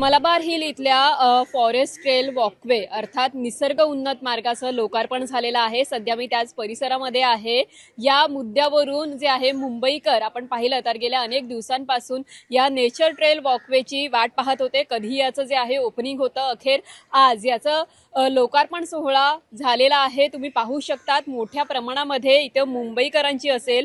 Malabar hill इथल्या forest trail walkway अर्थात निसर्ग उन्नत मार्गाचं लोकार्पण झालेलं आहे. सध्या मी त्याच परिसरामध्ये आहे. या मुद्द्यावरून जे आहे मुंबईकर आपण पाहिलं तर गेल्या अनेक दिवसांपासून या नेचर ट्रेल वॉकवेची वाट पाहत होते. कधी याचं जे आहे ओपनिंग होतं अखेर आज. याचं लोकार्पण सोहळा झालेला आहे. तुम्ही पाहू शकतात मोठ्या प्रमाणामध्ये इथं मुंबईकरांची असेल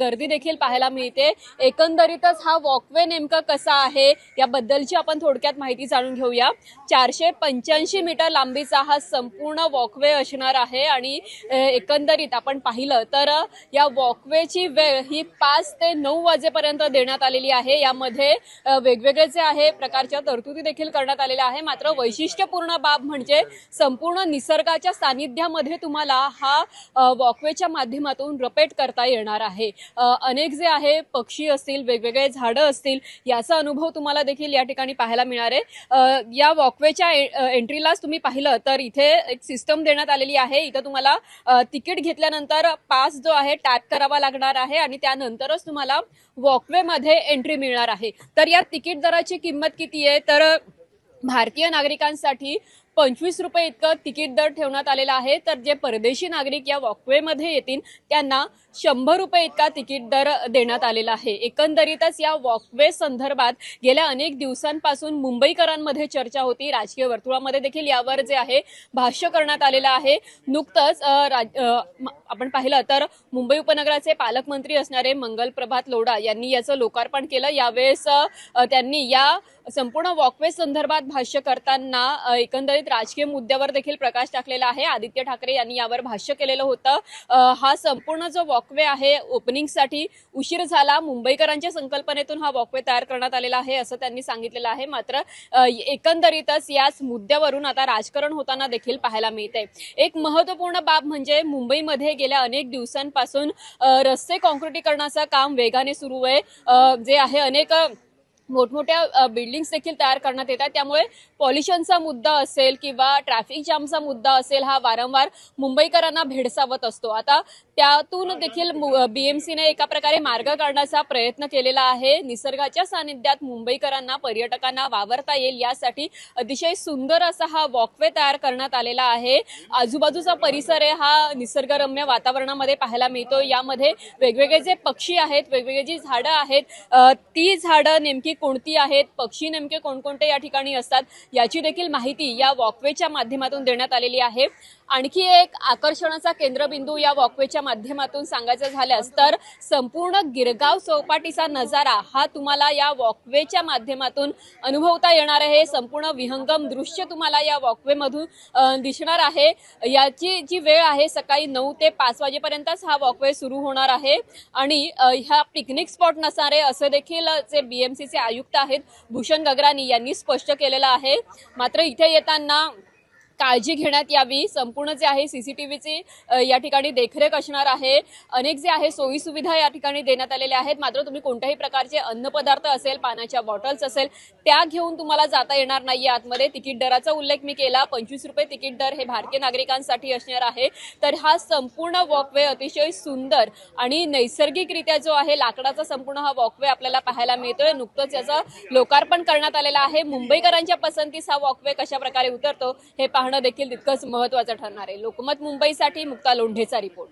गर्दी देखील पाहायला मिळते. एकंदरीतच हा वॉकवे नेमकं कसा आहे? याबद्दलची आपण थोडक्यात माहिती जाणून घेऊया. चारशे पंच्याऐंशी मीटर लांबीचा हा संपूर्ण वॉकवे असणार आहे आणि एकंदरीत आपण पाहिलं तर या वॉकवेची वेळ ही पाच ते नऊ वाजेपर्यंत देण्यात आलेली आहे. यामध्ये वेगवेगळे जे आहे प्रकारच्या तरतुदी देखील करण्यात आलेल्या आहे. मात्र वैशिष्ट्यपूर्ण बाब म्हणजे संपूर्ण निसर्गाच्या सानिध्यामध्ये तुम्हाला हा वॉकवेच्या माध्यमातून रपेट करता येणार आहे. अनेक जे आहे पक्षी असतील वेगवेगळे झाडं असतील याचा अनुभव तुम्हाला देखील या ठिकाणी पाहायला मिळणार आहे. या वॉकवेच्या एंट्रीलाच तुम्ही पाहिलं तर इथे एक सिस्टम देण्यात आलेली आहे. इथं तुम्हाला तिकीट घेतल्यानंतर पास जो आहे टॅप करावा लागणार आहे आणि त्यानंतरच तुम्हाला वॉकवेमध्ये एंट्री मिळणार आहे. तर या तिकीट दराची किंमत किती आहे? तर भारतीय नागरिकांसाठी पंचवीस रुपये इतकं तिकीट दर ठेवण्यात आलेला आहे. तर जे परदेशी नागरिक या वॉकवेमध्ये येतील त्यांना शंभर रुपये इतका तिकीट दर देण्यात आलेला आहे. एकंदरीतच या वॉकवे संदर्भात गेल्या अनेक दिवसांपासून मुंबईकरांमध्ये चर्चा होती. राजकीय वर्तुळामध्ये देखील यावर जे आहे भाष्य करण्यात आलेलं आहे. नुकतंच राज- आपण पाहिलं तर मुंबई उपनगराचे पालकमंत्री असणारे मंगल प्रभात लोढा यांनी याचं लोकार्पण केलं. यावेळेस त्यांनी या संपूर्ण वॉकवे संदर्भात भाष्य करताना एकंदरीत राजकीय मुद्द्यावर देखील प्रकाश टाकलेला आहे. आदित्य ठाकरे यांनी यावर भाष्य केलेलं होतं. हा संपूर्ण जो वॉकवे आहे ओपनिंगसाठी उशीर झाला. मुंबईकरांच्या संकल्पनेतून हा वॉकवे तयार करण्यात आलेला आहे असं त्यांनी सांगितलेलं आहे. मात्र एकंदरीतच याच मुद्द्यावरून आता राजकारण होताना देखील पाहायला मिळते एक महत्त्वपूर्ण बाब म्हणजे मुंबईमध्ये गेल्या अनेक दिवसांपासून रस्ते काँक्रिटीकरणाचं काम वेगाने सुरू आहे. जे आहे अनेक मोठमोठ्या बिल्डिंग्स देखील तयार करण्यात येतात त्यामुळे पॉल्युशनचा मुद्दा असेल किंवा ट्रॅफिक जामचा मुद्दा असेल हा वारंवार मुंबईकरांना भेडसावत असतो. आता त्यातून देखील बीएमसीने एका प्रकारे मार्ग काढण्याचा प्रयत्न केलेला आहे. निसर्गाच्या सानिध्यात मुंबईकरांना पर्यटकांना वावरता येईल यासाठी अतिशय सुंदर असा हा वॉकवे तयार करण्यात आलेला आहे. आजूबाजूचा परिसर आहे हा निसर्गरम्य वातावरणामध्ये पाहायला मिळतो यामध्ये वेगवेगळे जे पक्षी आहेत वेगवेगळे जी झाडं आहेत ती झाडं नेमकी कोणती आहेत पक्षी नेमके कोणकोणते या ठिकाणी असतात याची देखील माहिती या वॉकवेच्या माध्यमातून देण्यात आलेली आहे. आणखी एक आकर्षणाचा केंद्रबिंदू या वॉकवेच्या माध्यमातून सांगायचं झाल्यास तर संपूर्ण गिरगाव चौपाटीचा नजारा हा तुम्हाला या वॉकवेच्या माध्यमातून अनुभवता येणार आहे. संपूर्ण विहंगम दृश्य तुम्हाला या वॉकवेमधून दिसणार आहे. याची जी वेळ आहे सकाळी नऊ ते पाच वाजेपर्यंतच हा वॉकवे सुरू होणार आहे. आणि ह्या पिकनिक स्पॉट नसणार आहे असं देखील जे बीएमसीचे आयुक्त आहेत. भूषण गगरानी यांनी स्पष्ट केलेलं आहे. मात्र इथे येताना काळजी घेण्यात यावी. संपूर्ण जे आहे सी सी टी व्हीची या ठिकाणी देखरेख असणार आहे. अनेक जे आहे सोयीसुविधा या ठिकाणी देण्यात आलेल्या आहेत. मात्र तुम्ही कोणत्याही प्रकारचे अन्नपदार्थ असेल पाण्याच्या बॉटल्स असेल त्या घेऊन तुम्हाला जाता येणार नाही आतमध्ये. तिकीट दराचा उल्लेख मी केला. पंचवीस रुपये तिकीट दर हे भारतीय नागरिकांसाठी असणार आहे. तर हा संपूर्ण वॉकवे अतिशय सुंदर आणि नैसर्गिकरित्या जो आहे लाकडाचा संपूर्ण हा वॉकवे आपल्याला पाहायला मिळतोय. नुकतंच याचं लोकार्पण करण्यात आलेलं आहे. मुंबईकरांच्या पसंतीस हा वॉकवे कशा प्रकारे उतरतो हे पाहणं देखील तितकंच महत्वाचं ठरणार आहे. लोकमत मुंबईसाठी मुक्ता लोंढेचा रिपोर्ट.